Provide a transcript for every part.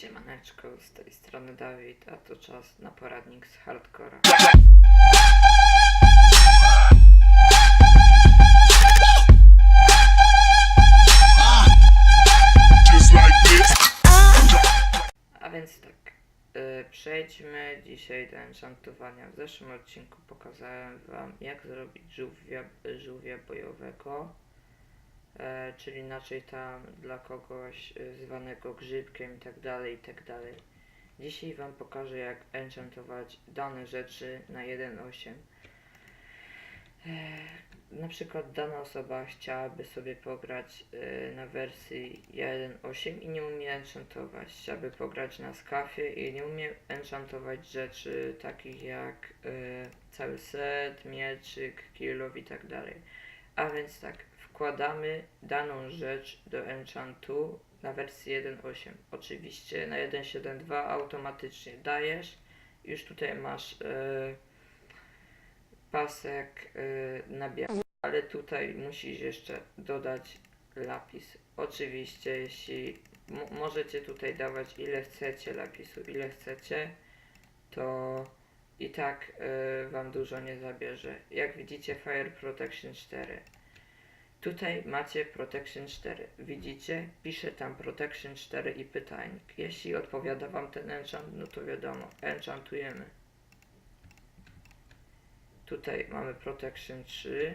Siemaneczko, z tej strony Dawid, a to czas na poradnik z hardcora. A więc tak, y, przejdźmy dzisiaj do enchantowania. W zeszłym odcinku pokazałem wam jak zrobić żółwia, żółwia bojowego, e, czyli inaczej tam dla kogoś y, zwanego grzybkiem i tak dalej, i tak dalej. Dzisiaj wam pokażę jak enchantować dane rzeczy na 1.8. E, na przykład dana osoba chciałaby sobie pograć e, na wersji 1.8 i nie umie enchantować. Chciałaby pograć na skafie i nie umie enchantować rzeczy takich jak e, cały set, mieczyk, kilow i tak. A więc tak, wkładamy daną rzecz do enchantu na wersji 1.8. Oczywiście na 1.7.2 automatycznie dajesz. Już tutaj masz e, pasek y, na biało, ale tutaj musisz jeszcze dodać lapis. Oczywiście, jeśli możecie tutaj dawać ile chcecie lapisu, ile chcecie, to i tak y, wam dużo nie zabierze. Jak widzicie, Fire Protection 4. Tutaj macie Protection 4. Widzicie? Piszę tam Protection 4 i pytajnik. Jeśli odpowiada wam ten enchant, no to wiadomo, enchantujemy. Tutaj mamy Protection 3,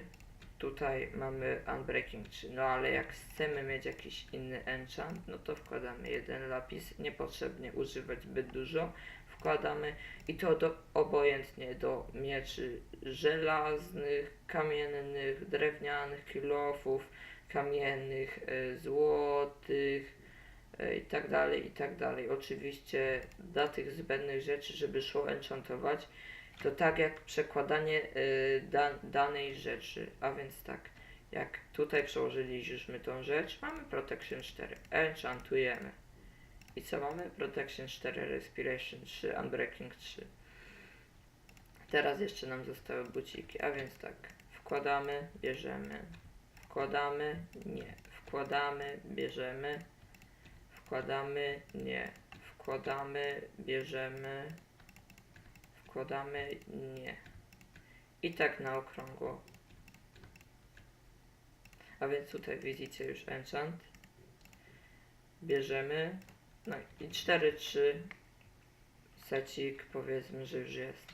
tutaj mamy Unbreaking 3. No ale jak chcemy mieć jakiś inny enchant, no to wkładamy jeden lapis, niepotrzebnie używać zbyt dużo. Wkładamy i to do, obojętnie do mieczy żelaznych, kamiennych, drewnianych, kilofów, kamiennych, e, złotych e, i tak dalej, i tak dalej. Oczywiście dla tych zbędnych rzeczy, żeby szło enchantować, to tak jak przekładanie y, da, danej rzeczy, a więc tak, jak tutaj przełożyliśmy tą rzecz, mamy Protection 4, enchantujemy. I co mamy? Protection 4, Respiration 3, Unbreaking 3. Teraz jeszcze nam zostały buciki, a więc tak, wkładamy, bierzemy, wkładamy, nie, wkładamy, bierzemy, wkładamy, nie, wkładamy, bierzemy, wkładamy nie. I tak na okrągło. A więc tutaj widzicie już enchant. Bierzemy. No i 4-3 secik powiedzmy, że już jest.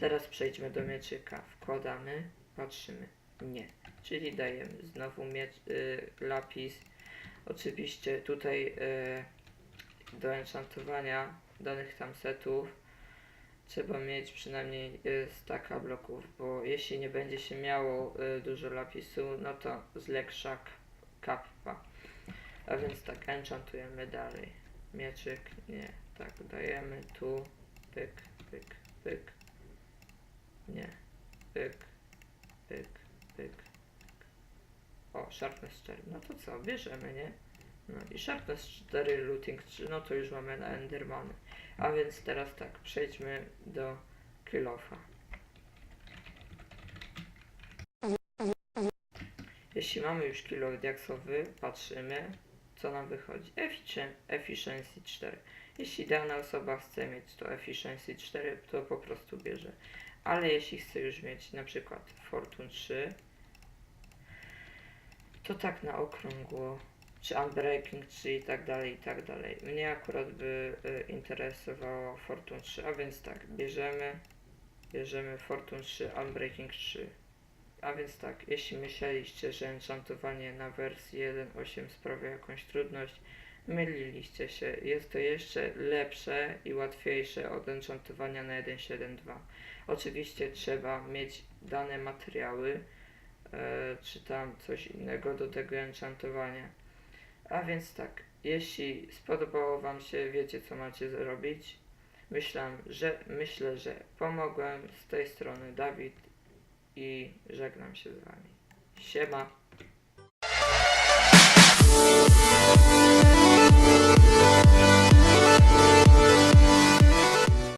Teraz przejdźmy do mieczyka. Wkładamy, patrzymy. Nie. Czyli dajemy znowu miecz, y, lapis. Oczywiście tutaj y, do enchantowania danych tam setów trzeba mieć przynajmniej y, staka bloków, bo jeśli nie będzie się miało y, dużo lapisu, no to zleksza kappa. A więc tak, enchantujemy dalej. Mieczyk, nie, tak, dajemy tu, pyk, pyk, pyk, nie, pyk, pyk, pyk. O, sharpness 4, no to co, bierzemy, nie? No i sharpness 4, looting 3, no to już mamy na endermany. A więc teraz tak, przejdźmy do kilofa. Jeśli mamy już kilo diaksowy, patrzymy, co nam wychodzi. Efficien- Efficiency 4. Jeśli dana osoba chce mieć to Efficiency 4, to po prostu bierze. Ale jeśli chce już mieć na przykład Fortune 3, to tak na okrągło czy Unbreaking 3 i tak dalej, i tak dalej. Mnie akurat by y, interesowało Fortune 3, a więc tak, bierzemy, bierzemy Fortune 3, Unbreaking 3. A więc tak, jeśli myśleliście, że enchantowanie na wersji 1.8 sprawia jakąś trudność, myliliście się. Jest to jeszcze lepsze i łatwiejsze od enchantowania na 1.7.2. Oczywiście trzeba mieć dane materiały, e, czy tam coś innego do tego enchantowania. A więc tak, jeśli spodobało Wam się, wiecie co macie zrobić. Myślę, że myślę, że pomogłem z tej strony Dawid i żegnam się z Wami. Siema.